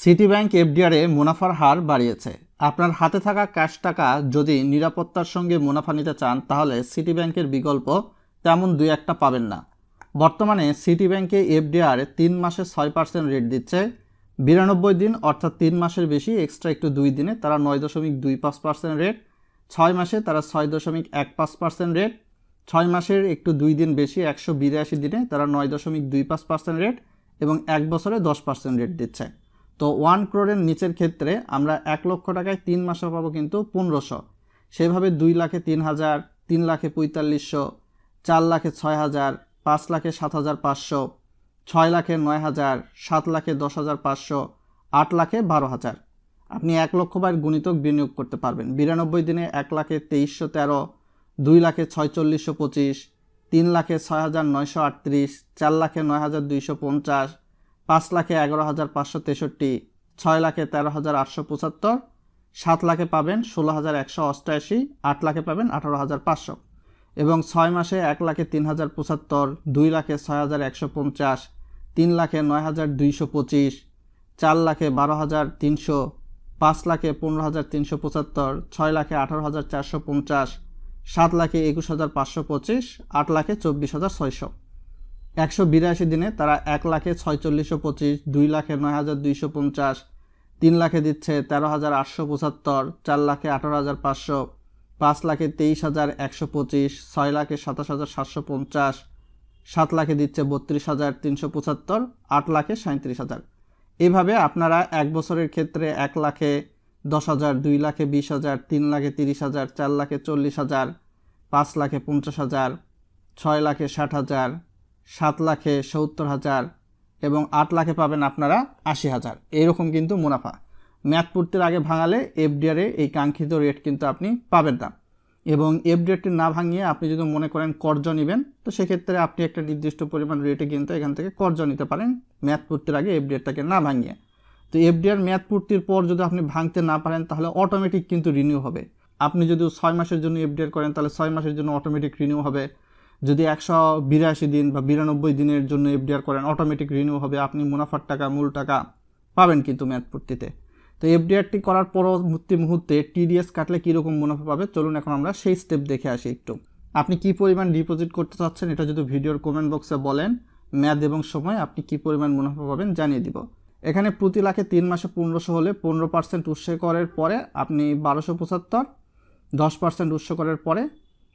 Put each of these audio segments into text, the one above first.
City bank এফডিআরে মুনাফার হার বাড়িয়েছে। আপনার হাতে থাকা ক্যাশ টাকা যদি নিরাপত্তার সঙ্গে মুনাফা নিতে চান, তাহলে সিটি ব্যাংকের বিকল্প তেমন দুই একটা পাবেন না। বর্তমানে সিটি ব্যাংকে এফডিআর তিন মাসে ছয় পার্সেন্ট রেট দিচ্ছে। বিরানব্বই দিন অর্থাৎ তিন মাসের বেশি, এক্সট্রা একটু দুই দিনে তারা নয় দশমিক দুই পাঁচ পার্সেন্ট রেট। ছয় মাসে তারা ছয় দশমিক এক পাঁচ পার্সেন্ট রেট। ছয় মাসের একটু দুই দিন বেশি, একশো বিরাশি দিনে তারা নয় দশমিক দুই পাঁচ পার্সেন্ট রেট এবং এক বছরে দশ পার্সেন্ট রেট দিচ্ছে। তো ওয়ান ক্রোড়ের নিচের ক্ষেত্রে আমরা এক লক্ষ টাকায় তিন মাসে পাবো কিন্তু পনেরোশো। সেভাবে দুই লাখে তিন হাজার, তিন লাখে পঁয়তাল্লিশশো, চার লাখে ছয় হাজার, পাঁচ লাখে সাত হাজার পাঁচশো, ছয় লাখে নয় হাজার, সাত লাখে দশ হাজার পাঁচশো, আট লাখে বারো হাজার। আপনি এক লক্ষ বার গুণিতক বিনিয়োগ করতে পারবেন। বিরানব্বই দিনে এক লাখে তেইশশো তেরো, দুই লাখে ছয়চল্লিশশো পঁচিশ, তিন লাখে ছয় হাজার নয়শো আটত্রিশ, চার লাখে নয় হাজার দুইশো পঞ্চাশ পাঁচ লাখে এগারো হাজার পাঁচশো তেষট্টি, ছয় লাখে তেরো হাজার আটশো পঁচাত্তর, সাত লাখে পাবেন ষোলো হাজার একশো অষ্টআশি, আট লাখে পাবেন আঠারো হাজার পাঁচশো। এবং ছয় মাসে এক লাখে তিন হাজার পঁচাত্তর, দুই লাখে ছয় হাজার একশো পঞ্চাশ, তিন লাখে নয় হাজার দুইশো পঁচিশ, চার লাখে বারো হাজার তিনশো, পাঁচ লাখে পনেরো হাজার তিনশো পঁচাত্তর, ছয় লাখে আঠারো হাজার চারশো পঞ্চাশ, সাত লাখে একুশ হাজার পাঁচশো পঁচিশ, আট লাখে চব্বিশ হাজার ছয়শো। একশো বিরাশি দিনে তারা এক লাখে ছয়চল্লিশশো পঁচিশ, দুই লাখে নয় হাজার দুইশো পঞ্চাশ, তিন লাখে দিচ্ছে তেরো হাজার আটশো পঁচাত্তর, চার লাখে আঠারো হাজার পাঁচশো, পাঁচ লাখে তেইশ হাজার একশো পঁচিশ, ছয় লাখে সাতাশ হাজার সাতশো পঞ্চাশ, সাত লাখে দিচ্ছে বত্রিশ হাজার তিনশো পঁচাত্তর, আট লাখে সাঁত্রিশ হাজার। এভাবে আপনারা এক বছরের ক্ষেত্রে এক লাখে দশ হাজার, দুই লাখে বিশ হাজার, তিন লাখে তিরিশ হাজার, চার লাখে চল্লিশ হাজার, পাঁচ লাখে পঞ্চাশ হাজার, ছয় লাখে ষাট হাজার সাত লাখে সত্তর হাজার এবং আট লাখে পাবেন আপনারা আশি হাজার। এরকম কিন্তু মুনাফা। ম্যাথ পূর্তির আগে ভাঙালে এফডিআরে এই কাঙ্ক্ষিত রেট কিন্তু আপনি পাবেন না। এবং এফডিআরটি না ভাঙিয়ে আপনি যদি মনে করেন কর্জ নেবেন, তো সেক্ষেত্রে আপনি একটা নির্দিষ্ট পরিমাণ রেটে কিন্তু এখান থেকে কর্জ নিতে পারেন ম্যাথ পূর্তির আগে এফডিআরটাকে না ভাঙিয়ে। তো এফডিআর ম্যাথ পূর্তির পর যদি আপনি ভাঙতে না পারেন, তাহলে অটোমেটিক কিন্তু রিনিউ হবে। আপনি যদি ছয় মাসের জন্য এফডিআর করেন, তাহলে ছয় মাসের জন্য অটোমেটিক রিনিউ হবে। যদি একশো বিরাশি দিন বা বিরানব্বই দিনের জন্য এফডিআর করেন অটোমেটিক রিনিউ হবে। আপনি মুনাফার টাকা, মূল টাকা পাবেন কিন্তু ম্যাথ পূর্তিতে তো এফডিআরটি করার পরবর্তী মুহূর্তে টিডিএস কাটলে কীরকম মুনাফা পাবে? চলুন এখন আমরা সেই স্টেপ দেখে আসি একটু। আপনি কি পরিমাণ ডিপোজিট করতে চাচ্ছেন, এটা যদি ভিডিওর কমেন্ট বক্সে বলেন, মেয়াদ এবং সময়, আপনি কি পরিমাণ মুনাফা পাবেন জানিয়ে দিব। এখানে প্রতি লাখে তিন মাসে পনেরোশো হলে পনেরো পার্সেন্ট উৎস করের পরে আপনি বারোশো পঁচাত্তর, দশ পার্সেন্ট উৎস করের পরে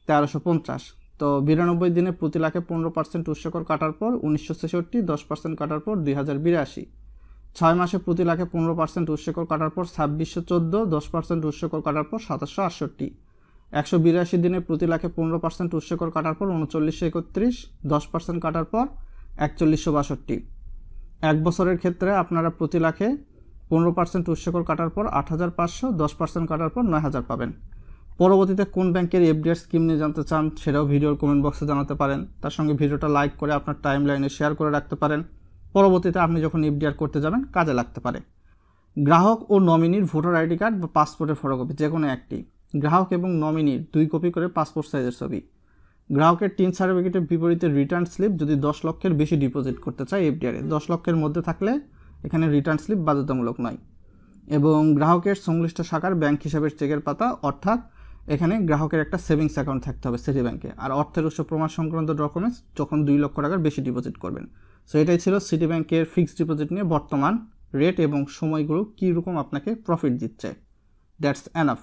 তেরোশো পঞ্চাশ। তো বিরানব্বই দিনে প্রতি লাখে পনেরো পার্সেন্ট উৎসকর কাটার পর উনিশশো ছেষট্টি, দশ পার্সেন্ট কাটার পর দুই হাজার বিরাশি। ছয় মাসে প্রতি লাখে পনেরো পার্সেন্ট উৎসকর কাটার পর ছাব্বিশশো চোদ্দ, দশ পার্সেন্ট উৎসকর কাটার পর সাতাশশো আটষট্টি। একশো বিরাশি দিনে প্রতি লাখে পনেরো পার্সেন্ট উৎসকর কাটার পর উনচল্লিশশো একত্রিশ, দশ পার্সেন্ট কাটার পর একচল্লিশশো বাষট্টি। এক বছরের ক্ষেত্রে আপনারা প্রতি লাখে পনেরো পার্সেন্ট উৎসকর কাটার পর আট হাজার পাঁচশো, দশ পার্সেন্ট কাটার পর নয় হাজার পাবেন। পরবর্তীতে কোন ব্যাংকের এফডিআর স্কিম নিয়ে জানতে চান সেটাও ভিডিওর কমেন্ট বক্সে জানাতে পারেন। তার সঙ্গে ভিডিওটা লাইক করে আপনার টাইম লাইনে শেয়ার করে রাখতে পারেন। পরবর্তীতে আপনি যখন এফডিআর করতে যাবেন, কাজে লাগতে পারে। গ্রাহক ও নমিনির ভোটার আইডি কার্ড বা পাসপোর্টের ফটোকপি যে কোনো একটি। গ্রাহক এবং নমিনির দুই কপি করে পাসপোর্ট সাইজের ছবি। গ্রাহকের টিন সার্টিফিকেটের বিপরীতে রিটার্ন স্লিপ যদি দশ লক্ষের বেশি ডিপোজিট করতে চায় এফডিআরে দশ লক্ষের মধ্যে থাকলে এখানে রিটার্ন স্লিপ বাধ্যতামূলক নয়। এবং গ্রাহকের সংশ্লিষ্ট শাখার ব্যাংক হিসাবের চেকের পাতা, অর্থাৎ এখানে গ্রাহকের একটা সেভিংস অ্যাকাউন্ট থাকতে হবে সিটি ব্যাংকে আর অর্থের উৎস প্রমাণ সংক্রান্ত ডকুমেন্টস যখন দুই লক্ষ টাকার বেশি ডিপোজিট করবেন। সো এটাই ছিল সিটি ব্যাংকের ফিক্সড ডিপোজিট নিয়ে বর্তমান রেট এবং সময়গুলো কীরকম আপনাকে প্রফিট দিচ্ছে। That's enough